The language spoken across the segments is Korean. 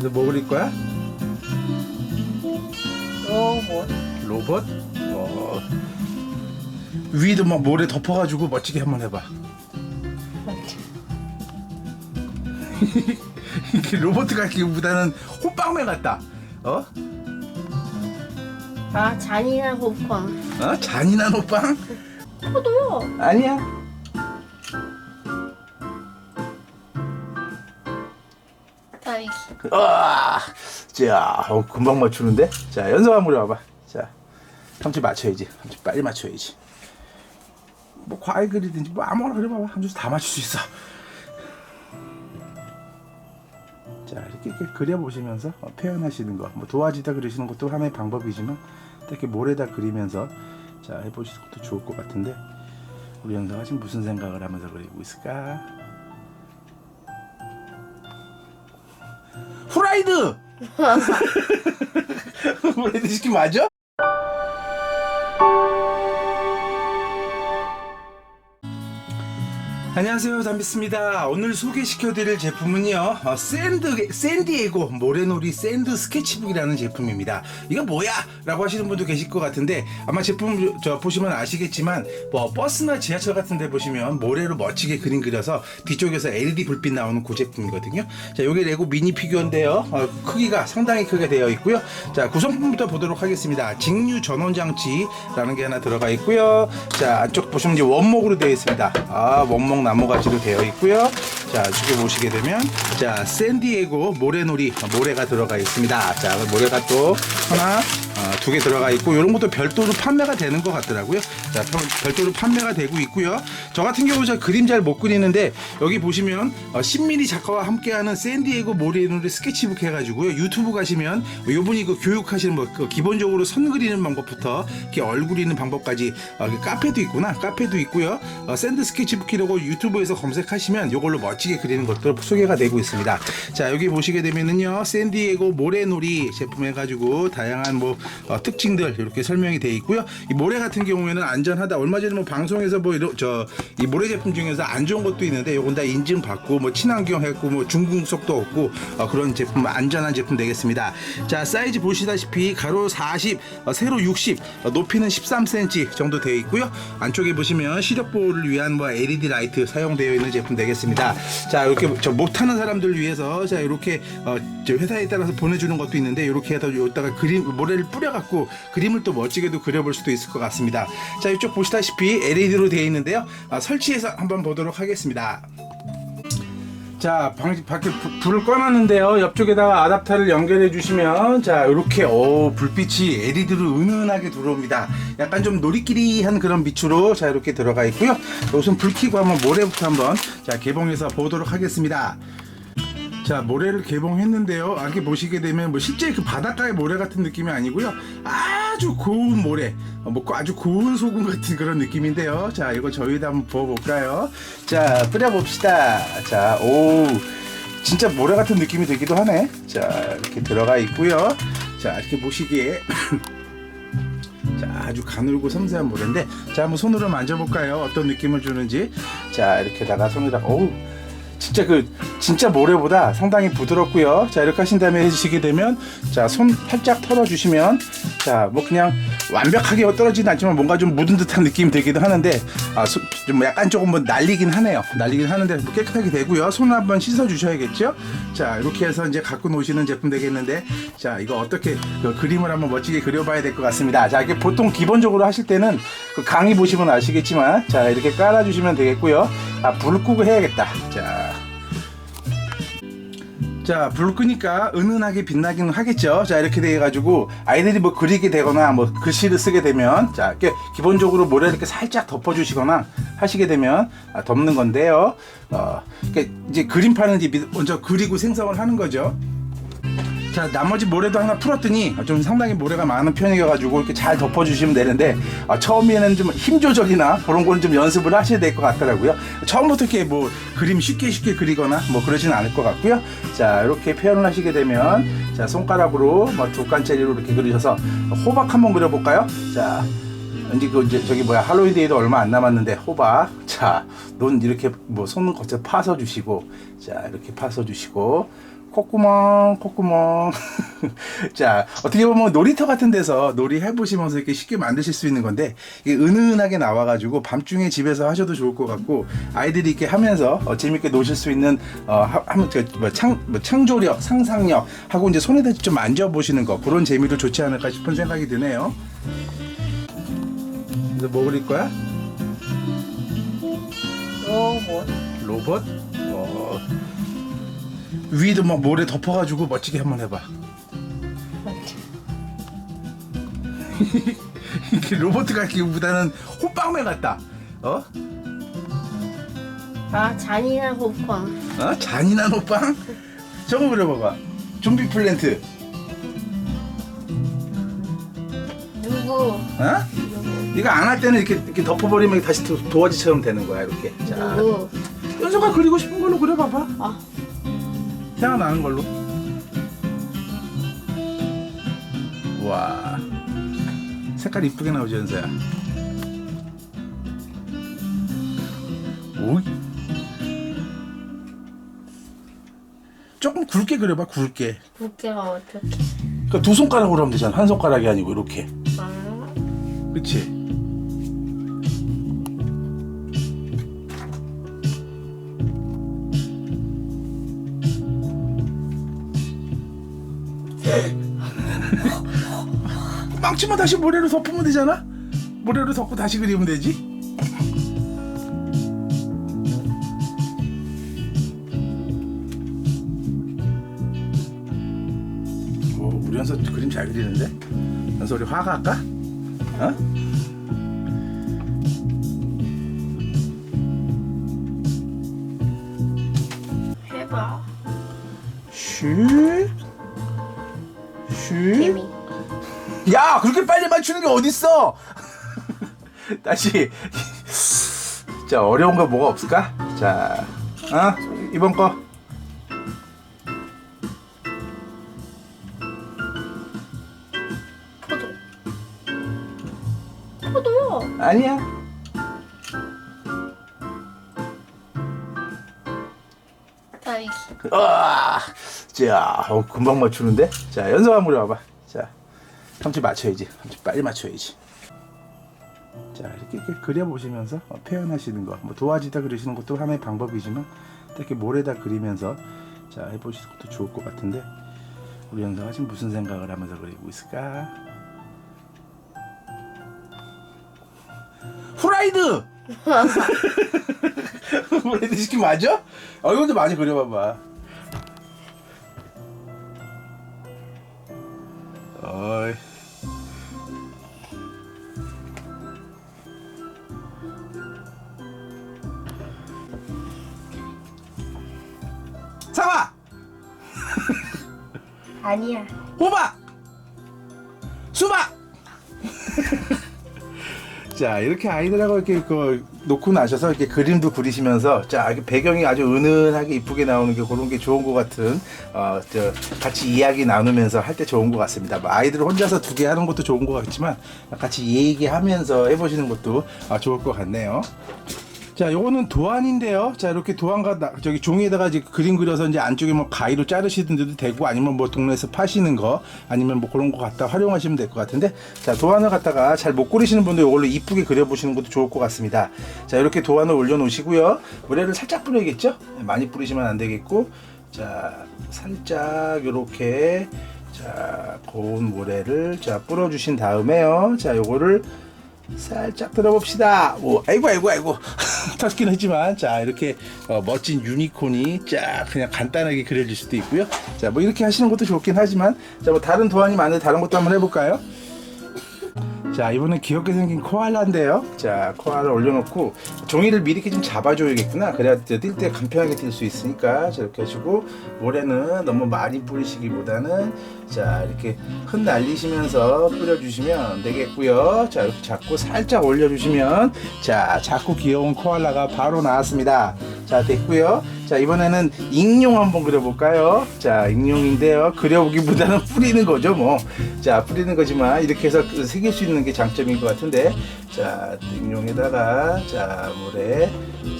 그래서 뭐 그릴 거야? 로봇. 로봇? 어. 위도 막 모래 덮어가지고 멋지게 한번 해봐. 이게 로봇 같기보다는 호빵맨 같다. 어? 아 잔인한 호빵. 어? 잔인한 호빵? 포도요. 아니야. 아, 자, 어, 금방 맞추는데? 자, 연습 한번 해봐봐. 자, 삼촌 맞춰야지. 삼촌 빨리 맞춰야지. 뭐 과일 그리든지 뭐 아무거나 그려봐봐. 삼촌 다 맞출 수 있어. 자, 이렇게, 이렇게 그려보시면서 어, 표현하시는 거, 뭐 도화지다 그리시는 것도 하나의 방법이지만 이렇게 모래다 그리면서 자 해보시는 것도 좋을 것 같은데 우리 영상아 지금 무슨 생각을 하면서 그리고 있을까? 후라이드! 후라이드 시킨 맞아? 안녕하세요. 담비스입니다. 오늘 소개시켜드릴 제품은요. 어, 샌드, 샌디에고 모래놀이 샌드 스케치북이라는 제품입니다. 이거 뭐야? 라고 하시는 분도 계실 것 같은데 아마 제품 저 보시면 아시겠지만 뭐 버스나 지하철 같은 데 보시면 모래로 멋지게 그림 그려서 뒤쪽에서 LED 불빛 나오는 그 제품이거든요. 자 요게 레고 미니 피규어인데요. 어, 크기가 상당히 크게 되어 있고요. 자 구성품부터 보도록 하겠습니다. 직류 전원 장치라는 게 하나 들어가 있고요. 자 안쪽 보시면 이제 원목으로 되어 있습니다. 아 원목 나무가지로 되어 있고요. 자 이쪽에 보시게 되면 자 샌디에고 모래놀이 모래가 들어가 있습니다. 자 모래가 또 하나 어, 두 개 들어가 있고 이런 것도 별도로 판매가 되는 것 같더라고요. 자, 별- 별도로 판매가 되고 있고요. 저 같은 경우 저 그림 잘 못 그리는데 여기 보시면 어, 10mm 작가와 함께하는 샌디에고 모리노리 스케치북 해가지고요. 유튜브 가시면 뭐 요분이 그 교육하시는 뭐 그 기본적으로 선 그리는 방법부터 이렇게 얼굴 있는 방법까지 어, 그 카페도 있구나. 카페도 있고요. 어, 샌드 스케치북이라고 유튜브에서 검색하시면 이걸로 멋지게 그리는 것도 소개가 되고 있습니다. 자 여기 보시게 되면은요 샌디에고 모래놀이 제품 해가지고 다양한 뭐 어, 특징들 이렇게 설명이 되어 있고요. 이 모래 같은 경우에는 안전하다. 얼마 전에 뭐 방송에서 뭐 이런 저이 모래 제품 중에서 안 좋은 것도 있는데 요건 다 인증 받고 뭐 친환경 했고 뭐 중금속도 없고 어, 그런 제품 안전한 제품 되겠습니다. 자 사이즈 보시다시피 가로 40, 어, 세로 60, 어, 높이는 13cm 정도 되어 있고요. 안쪽에 보시면 시력 보호를 위한 뭐 LED 라이트 사용되어 있는 제품 되겠습니다. 자 이렇게 저 못하는 사람들 위해서 자 이렇게 어, 저 회사에 따라서 보내주는 것도 있는데 이렇게 해서 여기다가 그림 모래를 뿌려 갖고 그림을 또 멋지게도 그려볼 수도 있을 것 같습니다. 자 이쪽 보시다시피 LED로 되어 있는데요. 아, 설치해서 한번 보도록 하겠습니다. 자, 방, 밖에 불- 불을 꺼놨는데요. 옆쪽에다가 아답터를 연결해 주시면, 자, 이렇게, 오, 불빛이 LED로 은은하게 들어옵니다. 약간 좀 놀이끼리한 그런 빛으로, 자, 이렇게 들어가 있고요. 우선 불 켜고 한번 모래부터 한번, 자, 개봉해서 보도록 하겠습니다. 자 모래를 개봉했는데요. 아, 이렇게 보시게 되면 뭐 실제 그 바닷가의 모래 같은 느낌이 아니고요. 아주 고운 모래, 어, 뭐 아주 고운 소금 같은 그런 느낌인데요. 자 이거 저희도 한번 부어볼까요? 자 뿌려봅시다. 자 오. 진짜 모래 같은 느낌이 들기도 하네. 자 이렇게 들어가 있고요. 자 이렇게 보시기에 자, 아주 가늘고 섬세한 모래인데 자 한번 손으로 만져볼까요? 어떤 느낌을 주는지 자 이렇게다가 손에다가 어우 진짜 그 진짜 모래보다 상당히 부드럽고요. 자 이렇게 하신 다음에 해주시게 되면 자 손 살짝 털어주시면 자 뭐 그냥 완벽하게 떨어지진 않지만 뭔가 좀 묻은 듯한 느낌이 들기도 하는데 아좀 약간 조금 뭐 날리긴 하네요. 날리긴 하는데 뭐 깨끗하게 되고요. 손 한번 씻어 주셔야겠죠. 자 이렇게 해서 이제 갖고 노시는 제품 되겠는데 자 이거 어떻게 그 그림을 한번 멋지게 그려봐야 될 것 같습니다. 자 이게 보통 기본적으로 하실 때는 그 강의 보시면 아시겠지만 자 이렇게 깔아주시면 되겠고요. 아 불 끄고 해야겠다. 자. 자, 불 끄니까 은은하게 빛나기는 하겠죠. 자, 이렇게 돼가지고 아이들이 뭐 그리게 되거나 뭐 글씨를 쓰게 되면 자, 기본적으로 모래 이렇게 살짝 덮어주시거나 하시게 되면 아, 덮는 건데요. 어, 이렇게 이제 그림판은 이제 미- 먼저 그리고 생성을 하는 거죠. 자 나머지 모래도 하나 풀었더니 좀 상당히 모래가 많은 편이어가지고 이렇게 잘 덮어주시면 되는데 아, 처음에는 좀 힘 조절이나 그런 거는 좀 연습을 하셔야 될 것 같더라고요. 처음부터 이렇게 뭐 그림 쉽게 쉽게 그리거나 뭐 그러진 않을 것 같고요. 자 이렇게 표현을 하시게 되면 자 손가락으로 뭐두 칸짜리로 이렇게 그리셔서 호박 한번 그려볼까요? 자 이제 그 이제 저기 뭐야 할로윈 데이도 얼마 안 남았는데 호박. 자눈 이렇게 뭐 손은 거쳐 파서 주시고 자 이렇게 파서 주시고 콧구멍, 콧구멍. 자, 어떻게 보면 놀이터 같은 데서 놀이 해보시면서 이렇게 쉽게 만드실 수 있는 건데, 이게 은은하게 나와가지고 밤중에 집에서 하셔도 좋을 것 같고, 아이들이 이렇게 하면서 어, 재밌게 노실 수 있는, 어, 하- 하면 그, 뭐 창, 뭐 창조력, 상상력, 하고 이제 손에다 좀 만져보시는 거, 그런 재미도 좋지 않을까 싶은 생각이 드네요. 그래서 뭐 그릴 거야? 로봇. 로봇? 어, 위도 막 모래 덮어가지고 멋지게 한번 해봐. 이게 로봇 같기보다는 호빵맨 같다. 어? 아, 잔인한 호빵. 어? 잔인한 호빵? 저거 그려봐봐. 좀비 플랜트. 누구? 어? 누구? 이거 안 할 때는 이렇게, 이렇게 덮어버리면 다시 도, 도화지처럼 되는 거야, 이렇게. 자, 누구? 연서가 그리고 싶은 걸로 그려봐봐. 아, 태어나는 걸로. 와. 색깔 이쁘게 나오지, 연서야. 오. 조금 굵게 그려봐, 굵게. 두께가 어떻게? 그러니까 두 손가락으로 하면 되잖아. 한 손가락이 아니고, 이렇게. 아, 그치? 망치만 다시 모래로 덮으면 되잖아? 모래로 덮고 다시 그리면 되지? 오, 우리 연서 그림 잘 그리는데? 연서 우리 화가 할까? 어? 해봐. 쉿. 쉿. 개미. 야, 그렇게 빨리 맞추는 게 어딨어? 다시. 자, 어려운 거 뭐가 없을까? 자, 어? 이번 거. 포도. 포도요. 아니야. 딸기. 아, 자, 어, 금방 맞추는데? 자, 연습 한번 해봐봐. 자, 삼촌 맞춰야지. 삼촌 빨리 맞춰야지. 자, 이렇게, 이렇게 그려보시면서 어, 표현하시는 거. 뭐 도화지다 그리시는 것도 하나의 방법이지만, 이렇게 모래다 그리면서 자, 해보시는 것도 좋을 것 같은데, 우리 연서가 지금 무슨 생각을 하면서 그리고 있을까? 후라이드! 후라이드 시킨 맞아? 어, 이것도 많이 그려봐봐. 어이. 사과, 아니야. 호박, 수박. 자 이렇게 아이들하고 이렇게 그 놓고 나셔서 이렇게 그림도 그리시면서 자 배경이 아주 은은하게 이쁘게 나오는 게 그런 게 좋은 것 같은 어 저 같이 이야기 나누면서 할 때 좋은 것 같습니다. 뭐 아이들 혼자서 두 개 하는 것도 좋은 것 같지만 같이 얘기하면서 해보시는 것도 아, 좋을 것 같네요. 자, 요거는 도안인데요. 자, 이렇게 도안과 나- 저기 종이에다가 이제 그림 그려서 이제 안쪽에 뭐 가위로 자르시든지도 되고 아니면 뭐 동네에서 파시는 거 아니면 뭐 그런 거 갖다 활용하시면 될 것 같은데 자, 도안을 갖다가 잘 못 그리시는 분들 요걸로 이쁘게 그려보시는 것도 좋을 것 같습니다. 자, 이렇게 도안을 올려놓으시고요. 모래를 살짝 뿌려야겠죠? 네, 많이 뿌리시면 안 되겠고 자, 살짝 요렇게 자, 고운 모래를 자, 뿌려주신 다음에요. 자, 요거를 살짝 들어봅시다. 오, 아이고 아이고 아이고 터스긴 하지만 자 이렇게 어, 멋진 유니콘이 쫙 그냥 간단하게 그려질 수도 있고요. 자 뭐 이렇게 하시는 것도 좋긴 하지만 자 뭐 다른 도안이 많은데 다른 것도 한번 해볼까요? 자 이번엔 귀엽게 생긴 코알라인데요. 자 코알라 올려놓고 종이를 미리 이렇게 좀 잡아줘야겠구나. 그래야 뛸 때 간편하게 뛸 수 있으니까 자, 이렇게 하시고 모래는 너무 많이 뿌리시기보다는 자 이렇게 흩날리시면서 뿌려주시면 되겠고요. 자 이렇게 잡고 살짝 올려주시면 자 작고 귀여운 코알라가 바로 나왔습니다. 자 됐고요. 자 이번에는 익룡 한번 그려볼까요? 자 익룡인데요. 그려보기보다는 뿌리는 거죠 뭐. 자 뿌리는 거지만 이렇게 해서 그 새길 수 있는 게 장점인 것 같은데 자 익룡에다가 자 물에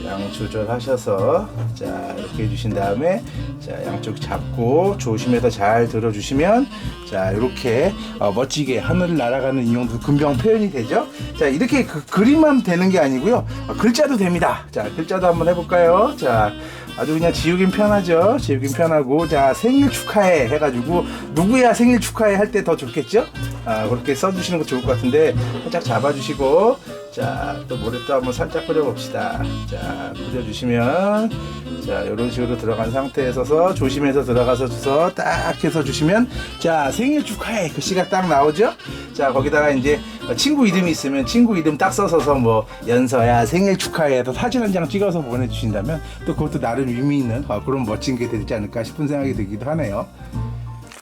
양 조절하셔서 자 이렇게 해주신 다음에 자 양쪽 잡고 조심해서 잘 들어주시면 자 이렇게 어, 멋지게 하늘 날아가는 인형도 금방 표현이 되죠. 자 이렇게 그, 그림만 되는 게 아니고요 어, 글자도 됩니다. 자 글자도 한번 해볼까요? 자 아주 그냥 지우긴 편하죠. 지우긴 편하고 자 생일 축하해 해가지고 누구야 생일 축하해 할 때 더 좋겠죠? 아 그렇게 써주시는 거 좋을 것 같은데 살짝 잡아주시고 자 또 모래 또 한번 살짝 그려봅시다. 자 그려주시면 자 이런 식으로 들어간 상태에 서서 조심해서 들어가서 주서 딱 해서 주시면 자 생일 축하해 글씨가 딱 나오죠? 자 거기다가 이제 친구 이름이 있으면 친구 이름 딱 써서서 뭐 연서야 생일 축하해 해서 사진 한 장 찍어서 보내주신다면 또 그것도 나름 의미 있는 어, 그런 멋진 게 되지 않을까 싶은 생각이 들기도 하네요.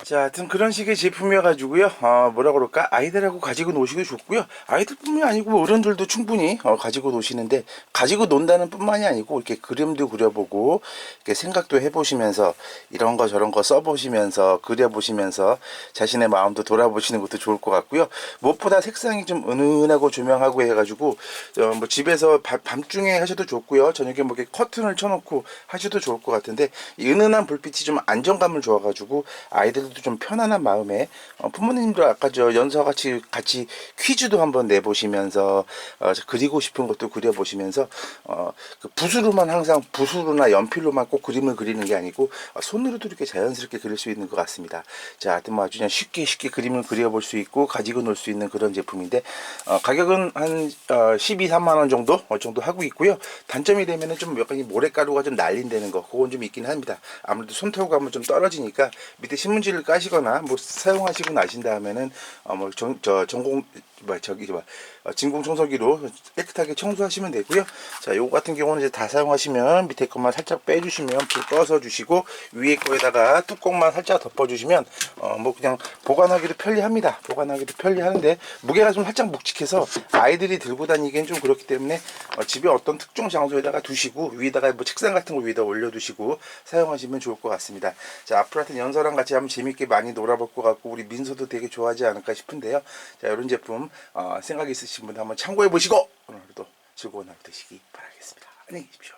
자, 하여튼 그런 식의 제품이어가지고요. 어, 뭐라 그럴까? 아이들하고 가지고 노시기 좋고요. 아이들뿐만이 아니고 뭐 어른들도 충분히 어, 가지고 노시는데 가지고 논다는 뿐만이 아니고 이렇게 그림도 그려보고 이렇게 생각도 해보시면서 이런 거 저런 거 써보시면서 그려보시면서 자신의 마음도 돌아보시는 것도 좋을 것 같고요. 무엇보다 색상이 좀 은은하고 조명하고 해가지고 어, 뭐 집에서 밤- 밤중에 하셔도 좋고요. 저녁에 뭐 이렇게 커튼을 쳐놓고 하셔도 좋을 것 같은데 이 은은한 불빛이 좀 안정감을 줘가지고 아이들도 좀 편안한 마음에 어, 부모님도 아까 저 연서 같이 같이 퀴즈도 한번 내보시면서 어, 그리고 싶은 것도 그려보시면서 어, 그 붓으로만 항상 붓으로나 연필로만 꼭 그림을 그리는 게 아니고 어, 손으로도 이렇게 자연스럽게 그릴 수 있는 것 같습니다. 자, 하여튼 뭐 아주 그냥 쉽게 쉽게 그림을 그려볼 수 있고 가지고 놀 수 있는 그런 제품인데 어, 가격은 한 어, 12, 3만 원 정도 어, 정도 하고 있고요. 단점이 되면은 좀 약간 이 모래가루가 좀 날린다는 거 그건 좀 있긴 합니다. 아무래도 손 타고 가면 좀 떨어지니까 밑에 신문지를 까시거나 뭐 사용하시고 나신 다음에는 어뭐저 전공 뭐 저기 뭐 어, 진공 청소기로 깨끗하게 청소하시면 되고요. 자, 요거 같은 경우는 이제 다 사용하시면 밑에 것만 살짝 빼주시면 불 꺼서 주시고 위에 거에다가 뚜껑만 살짝 덮어주시면 어 뭐 그냥 보관하기도 편리합니다. 보관하기도 편리하는데 무게가 좀 살짝 묵직해서 아이들이 들고 다니기엔 좀 그렇기 때문에 어, 집에 어떤 특정 장소에다가 두시고 위에다가 뭐 책상 같은 거 위에다 올려두시고 사용하시면 좋을 것 같습니다. 자, 앞으로 하여튼 연서랑 같이 한번 재밌게 많이 놀아볼 것 같고 우리 민서도 되게 좋아하지 않을까 싶은데요. 자, 이런 제품 어, 생각 있으신 분들 한번 참고해 보시고 오늘도 즐거운 하루 되시기 바라겠습니다. 안녕히 계십시오.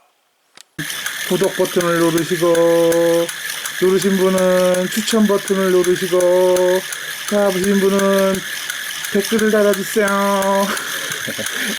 구독 버튼을 누르시고 누르신 분은 추천 버튼을 누르시고 다 보신 분은 댓글을 달아주세요.